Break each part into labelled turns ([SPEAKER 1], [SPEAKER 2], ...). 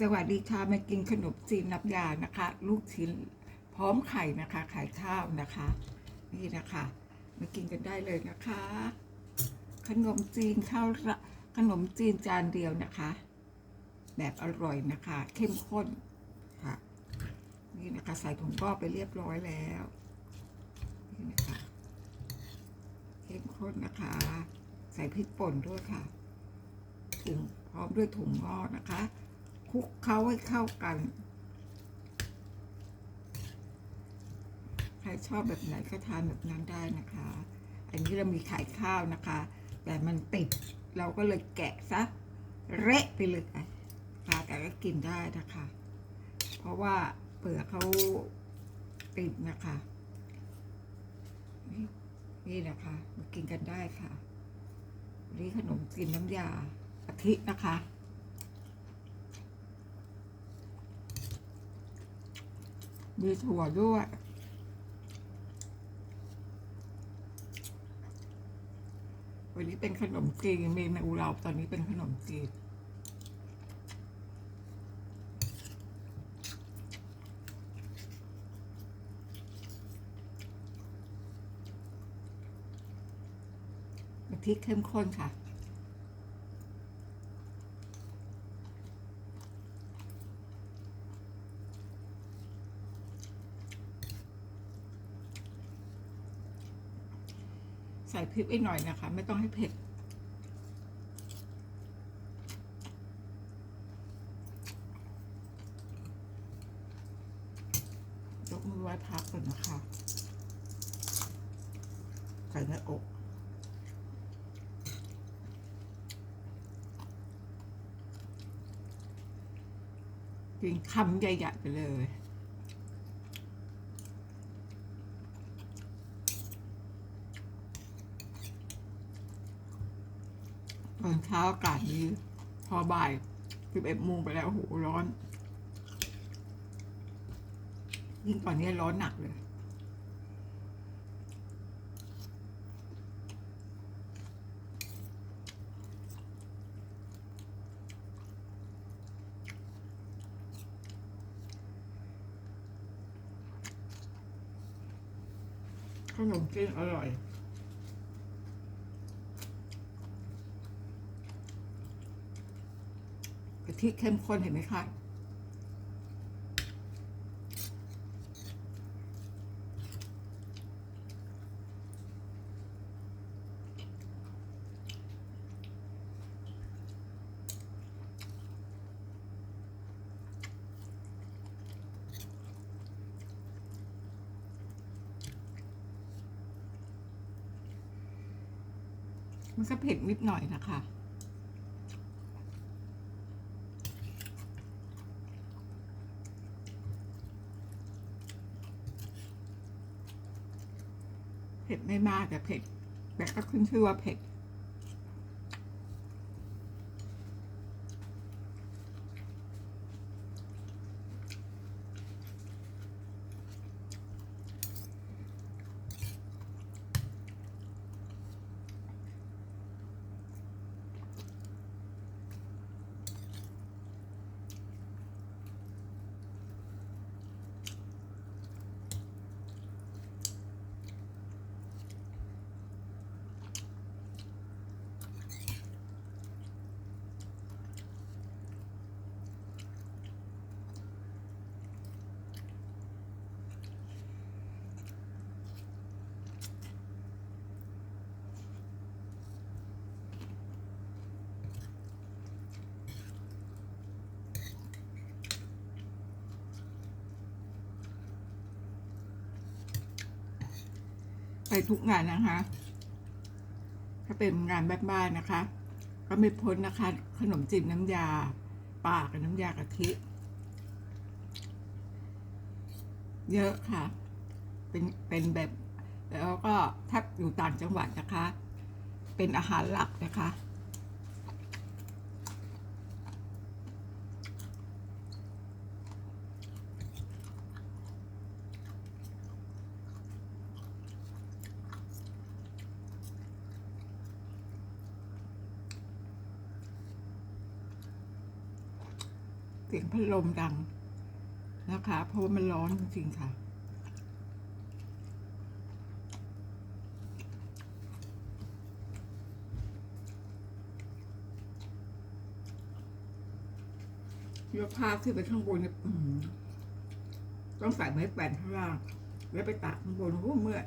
[SPEAKER 1] สวัสดีค่ะมากินขนมจีนน้ำยานะคะ ลูกชิ้นพร้อมไข่นะคะไข่ข้าวนะคะ นี่นะคะมากินกันได้เลยนะคะ ขนมจีนข้าวขนมจีนจานเดียวนะคะ แบบอร่อยนะคะ เข้มข้นค่ะ นี่นะคะใส่ถุงกรอบไปเรียบร้อยแล้วนี่นะคะเข้มข้นนะคะ ใส่พริกป่นด้วยค่ะถุงพร้อมด้วยถุงงอกนะคะ ลุกเคล้าให้เข้ากัน ใครชอบแบบไหนก็ทานแบบนั้นได้นะคะ อันนี้เรามีไข่ข้าวนะคะ แต่มันติดเราก็เลยแกะซะเละไปเลยค่ะแต่ก็กินได้นะคะ เพราะว่าเปลือกเขาติดนะคะ นี่นะคะมากินกันได้ค่ะ นี่ขนมจีนน้ำยากะทินะคะ มีถั่วด้วย วันนี้เป็นขนมจีนเมนูเราตอนนี้เป็นขนมจีนกะทิเข้มข้นค่ะ ใส่พริกไปหน่อยนะคะ ไม่ต้องให้เผ็ด ยกมือไว้พักก่อนนะคะ ใส่ในอกกินคำใหญ่ๆไปเลย ตอน เช้าอากาศดีพอบ่ายสิบเอ็ดโมงไปแล้วโหร้อนยิ่งตอนนี้ร้อนหนักเลย ขนมจีนอร่อย กะ ทิเข้มข้นเห็นไหมคะมันก็เผ็ดนิดหน่อยนะคะ ไม่มากแต่เผ็ดแต่ก็ขึ้นชื่อว่าเผ็ด ไปทุกงานนะคะ ถ้าเป็นงานบ้านๆนะคะ ก็ไม่พ้นนะคะ ขนมจีบน้ำยาปากับน้ำยากะทิ เยอะค่ะ เป็นเป็นแบบแล้วก็ถ้าอยู่ต่างจังหวัดนะคะ เป็นอาหารหลักนะคะ พัดลมดังนะคะ เพราะว่ามันร้อนจริงๆค่ะ ยกผ้าขึ้นไปข้างบนเนี่ยต้องใส่ไม้แปนข้างล่าง แล้วไปตากข้างบนโอ้เมื่อย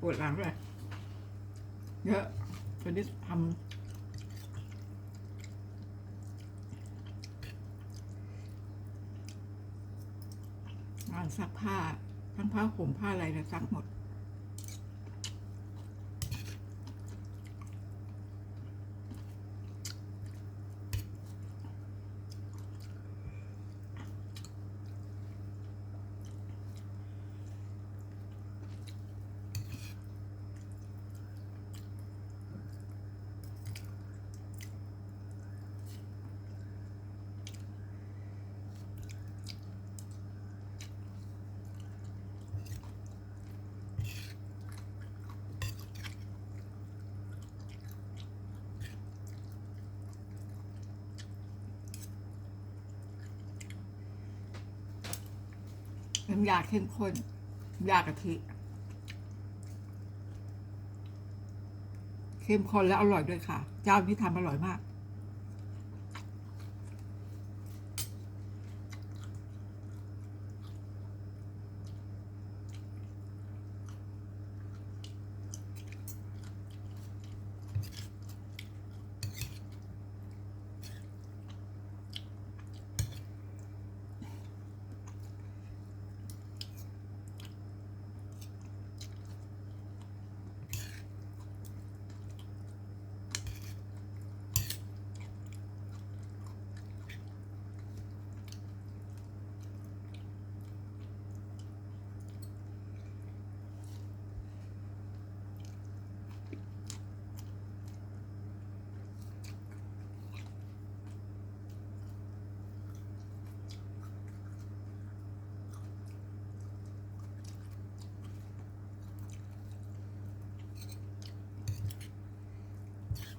[SPEAKER 1] ปวดหลังเลยเยอะตอนนี้ทำ การซักผ้า ทั้งผ้าห่มผ้าอะไรนะซักหมดำยาเข้มข้นน้ำยากะทิเข้มข้นและอร่อยด้วยค่ะ เจ้าที่ทำอร่อยมาก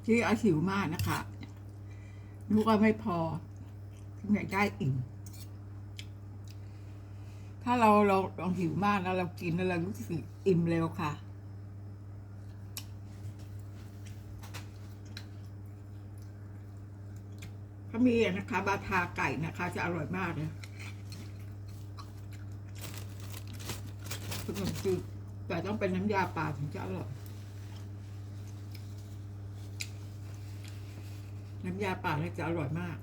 [SPEAKER 1] ที่อาหิวมากนะคะนุกก็ไม่พออยากได้อิ่มถ้าเราเราลองหิวมากแล้วเรากินแล้วเรารู้สึกอิ่มเร็วค่ะถ้ามีนะคะ บาทาไก่นะคะ จะอร่อยมากเลยขนมจีนแต่ต้องเป็นน้ำยาป่าถึงจะอร่อย น้ำ ยาป่าเนี่ยจะอร่อยมาก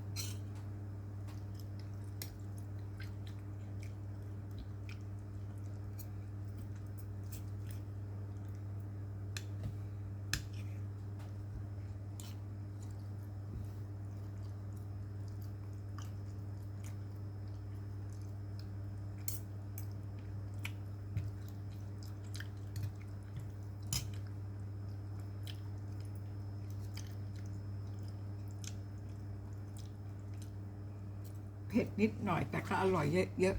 [SPEAKER 1] เผ็ดนิดหน่อยแต่ก็อร่อยเยอะ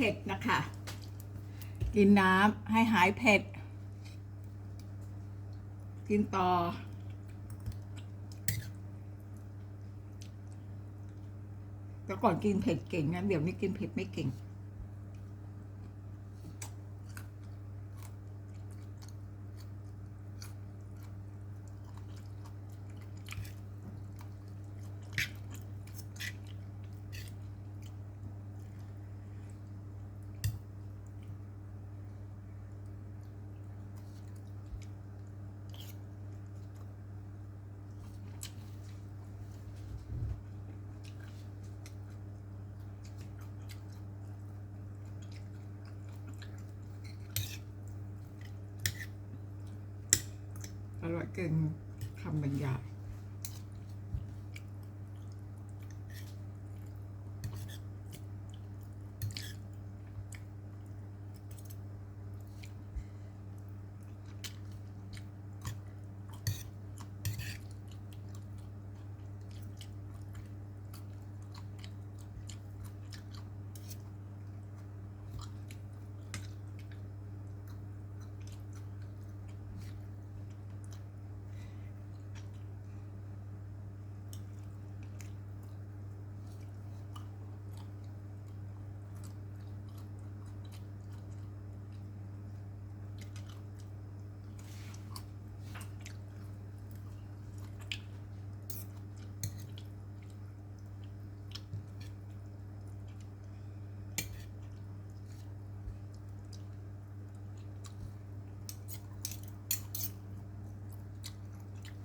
[SPEAKER 1] ผ็ดนะคะ กินน้ำให้หายเผ็ด กินต่อ แต่ก่อนกินเผ็ดเก่งนะเดี๋ยวนี้กินเผ็ดไม่เก่ง เก่งคำบรรยาย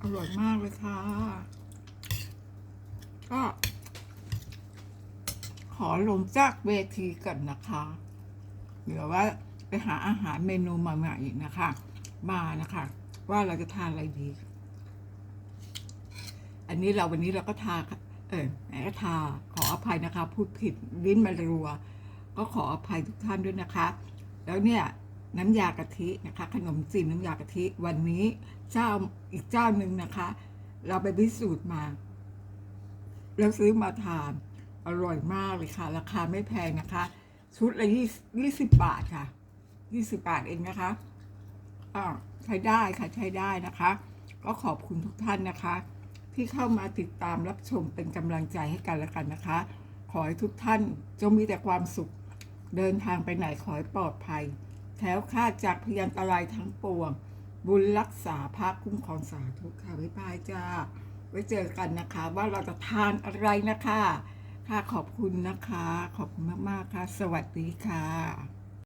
[SPEAKER 1] อร่อยมากเลยค่ะ ก็ ขอลงจากเวทีก่อนนะคะ เดี๋ยวว่าไปหาอาหารเมนูใหม่ๆนะคะ มานะคะ ว่าเราจะทานอะไรดี อันนี้เราวันนี้เราก็ทา เออไหนก็ทา ขออภัยนะคะ พูดผิดลิ้นมารัว ก็ขออภัยทุกท่านด้วยนะคะ แล้วเนี่ย น้ำยากะทินะคะ ขนมจีนน้ำยากะทิ วันนี้เจ้าอีกเจ้าหนึ่งนะคะ เราไปพิสูจน์มาแล้วซื้อมาทาน อร่อยมากเลยค่ะ ราคาไม่แพงนะคะ ชุดละยี่ยี่สิบบาทค่ะยี่สิบบาทเองนะคะอ่าใช้ได้ค่ะใช้ได้นะคะ ก็ขอบคุณทุกท่านนะคะ ที่เข้ามาติดตามรับชมเป็นกำลังใจให้กันและกันนะคะ ขอให้ทุกท่านจงมีแต่ความสุขเดินทางไปไหนขอให้ปลอดภัย แถวค่าดจากพยันตรายทั้งปวง บุญรักษาพระคุ้มครองสาธุค่ะบ๊ายบายจ้า ไว้เจอกันนะคะ ว่าเราจะทานอะไรนะคะ ค่ะขอบคุณนะคะ ขอบคุณมาก ๆ ค่ะ สวัสดีค่ะ